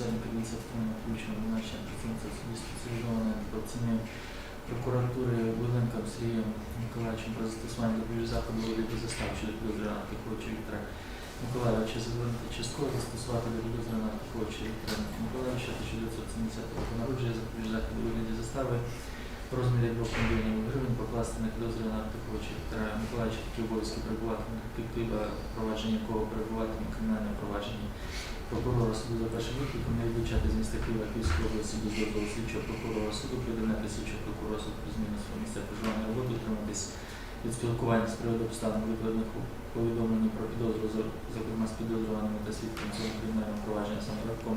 посередника адміністративного включення обвинувачення працівниця суді спеціалізованої антикорупційної прокуратури Буленком Сергієм Миколаївичем про застосування допоміжних заходу у виді застав щодо підозрюваного Тиховича Віктора Миколаївича заборонити частково застосувати до підозрюваного Тиховича Віктора Миколаївича 1970 року народження запобіжних заходу у вигляді застави в розмірі 2 мільйонів гривень покласти на підозрюваного Тиховича Віктора Миколаївича такі обов'язки перебувати на провадження якого перебуватиме кримінальне провадження прокурора суду за першим викликом не відлучати з міста Києва Київської області без дозволу слідчого прокурора суду, придивляти слідчого прокурора суду про зміну свого місця проживання роботи, утриматись від спілкування з приводу обставин викладених у повідомленні про підозру, зокрема з підозрюваними та свідком цього кримінального провадження саморядком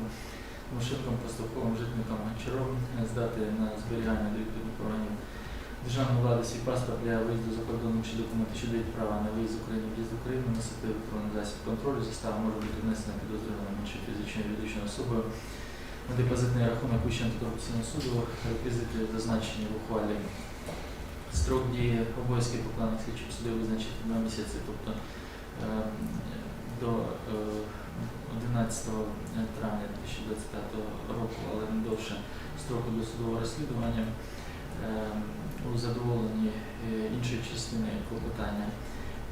Машинком, Постовковим, Житником, Гончаром, здати на зберігання державної влади свій паспорт для виїзду за кордоном чи документи, що дають право на виїзд з України, в'їзд в Україну, носити електронний засіб контролю, застава може бути внесена підозрюваним чи фізичною юридичною особою на депозитний рахунок Вищого антикорупційного суду, реквізити зазначені в ухвалі. Строк дії обов'язків покладених слідчих судів визначити два місяці, тобто е, до е, 11 травня 2025 року, але не довше строку досудового розслідування. Е, у задоволенні е, іншої частини клопотання.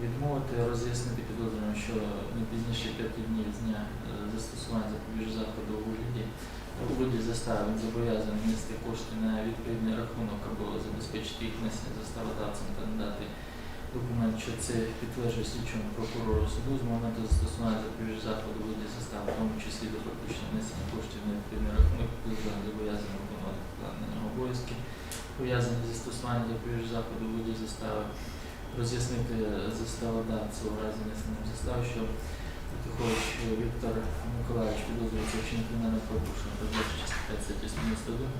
Відмовити роз'яснити підозрюваним, що не пізніше 5 днів з дня е, застосування запобіжного заходу у вигляді у виді застави він зобов'язаний внести кошти на відповідний рахунок або забезпечити їх внесення заставодавцем та надати документ, що це підтверджує слідчому прокурору суду з моменту застосування запобіжного заходу виді застави, в тому числі до фактичного внесення коштів на відповідний рахунок, зобов'язаний виконувати покладені обов'язки пов'язані зі застосуванням запобіжного заходу виді застави, роз'яснити заставодавцю у разі несення застави, що Тихович Віктор Миколаївич підозрюється вчинення кримінального правопорушення, передбачить частина 5 статті 91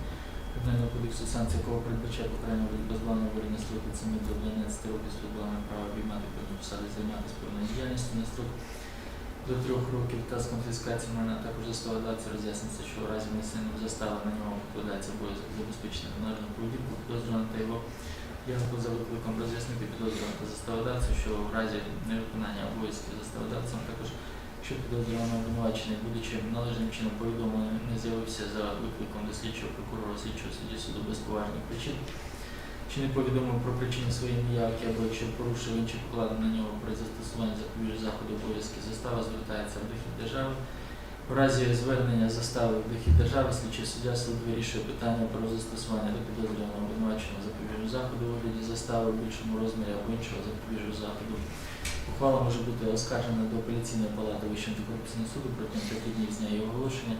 Кримінального кодексу санкцій, якого передбачає покарання позбавлення волі на строк від 7 до 12 років з права обіймати певні посади, займатися певною діяльністю на строк до трьох років та з конфіскацією майна також заставодавця роз'ясниться, що в разі внесення застави на нього покладається обов'язок забезпечення належну поведінку підозрюваного та його явку за викликом роз'яснити підозрюваного та заставодавця, що в разі невиконання обов'язків заставодавцем також що підозрюваного обвинувачений, будучи належним чином повідомлений, не з'явився за викликом до слідчого прокурора слідчого судді суду без поважних причин, чи не повідомив про причини своєї неявки, або якщо порушив інші покладені на нього при застосуванні запобіжного заходу обов'язки застава звертається в дохід держави. У разі звернення застави в дохід держави слідчий суддя суд вирішує питання про застосування до підозрюваного обвинуваченого запобіжного заходу у вигляді застави в більшому розмірі або іншого запобіжного заходу. Ухвала може бути оскаржена до апеляційної палати Вищого антикорупційного суду протягом 5 днів з дня її оголошення.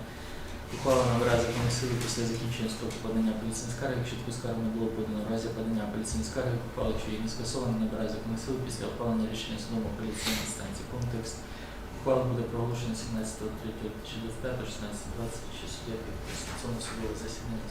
Ухвала набирає законної сили після закінчення строку подання апеляційної скарги, якщо таку скаргу не було подано в разі подання апеляційної скарги, ухвала, якщо її не скасовано, набирає законної сили після ухвалення рішення судом апеляційної інстанції. Контекст. Ухвала буде проголошена 17.03.2025, 16.20, чи суддя. На цьому судове засідання.